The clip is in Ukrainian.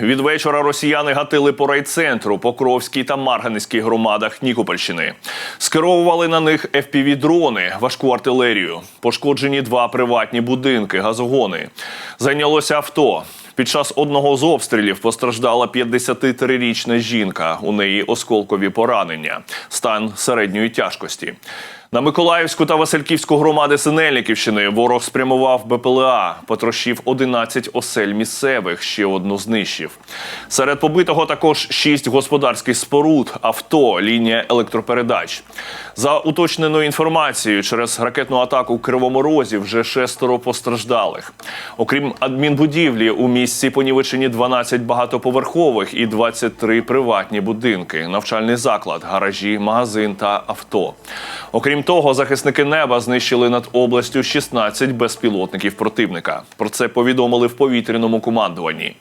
Від вечора росіяни гатили по райцентру, Покровській та Марганецькій громадах Нікопольщини. Скеровували на них FPV-дрони, важку артилерію. Пошкоджені два приватні будинки, газогони. Зайнялося авто. Під час одного з обстрілів постраждала 53-річна жінка. У неї осколкові поранення, стан середньої тяжкості. На Миколаївську та Васильківську громади Синельниківщини ворог спрямував БПЛА, потрощив 11 осель місцевих, ще одну знищив. Серед побитого також 6 господарських споруд, авто, лінія електропередач. За уточненою інформацією, через ракетну атаку в Кривому вже шестеро постраждалих. Окрім адмінбудівлі, у місці понівечені 12 багатоповерхових і 23 приватні будинки, навчальний заклад, гаражі, магазин та авто. Окрім того, захисники неба знищили над областю 16 безпілотників противника. Про це повідомили в повітряному командуванні.